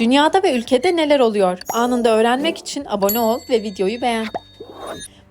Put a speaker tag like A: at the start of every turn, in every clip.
A: Dünyada ve ülkede neler oluyor? Anında öğrenmek için abone ol ve videoyu beğen.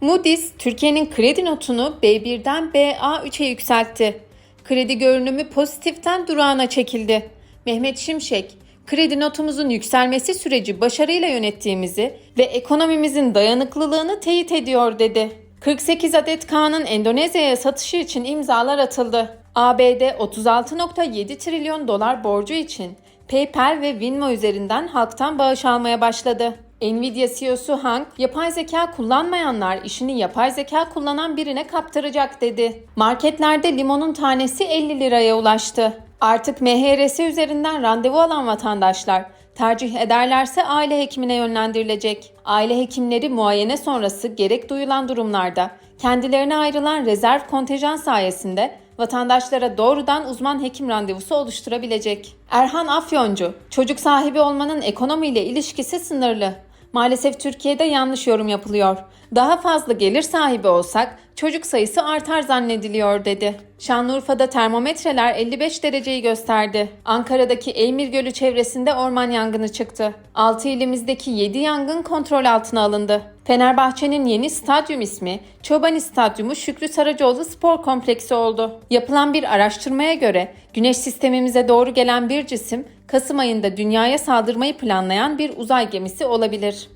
A: Moody's, Türkiye'nin kredi notunu B1'den BA3'e yükseltti. Kredi görünümü pozitiften durağına çekildi. Mehmet Şimşek, kredi notumuzun yükselmesi süreci başarıyla yönettiğimizi ve ekonomimizin dayanıklılığını teyit ediyor dedi. 48 adet K'nın Endonezya'ya satışı için imzalar atıldı. ABD 36.7 trilyon dolar borcu için PayPal ve Venmo üzerinden halktan bağış almaya başladı. Nvidia CEO'su Hank, yapay zeka kullanmayanlar işini yapay zeka kullanan birine kaptıracak dedi. Marketlerde limonun tanesi 50 liraya ulaştı. Artık MHRS üzerinden randevu alan vatandaşlar tercih ederlerse aile hekimine yönlendirilecek. Aile hekimleri muayene sonrası gerek duyulan durumlarda kendilerine ayrılan rezerv kontenjan sayesinde vatandaşlara doğrudan uzman hekim randevusu oluşturabilecek. Erhan Afyoncu, çocuk sahibi olmanın ekonomiyle ilişkisi sınırlı. Maalesef Türkiye'de yanlış yorum yapılıyor. Daha fazla gelir sahibi olsak çocuk sayısı artar zannediliyor dedi. Şanlıurfa'da termometreler 55 dereceyi gösterdi. Ankara'daki Eymir Gölü çevresinde orman yangını çıktı. 6 ilimizdeki 7 yangın kontrol altına alındı. Fenerbahçe'nin yeni stadyum ismi Çobani Stadyumu Şükrü Saracoğlu Spor Kompleksi oldu. Yapılan bir araştırmaya göre Güneş sistemimize doğru gelen bir cisim Kasım ayında dünyaya saldırmayı planlayan bir uzay gemisi olabilir.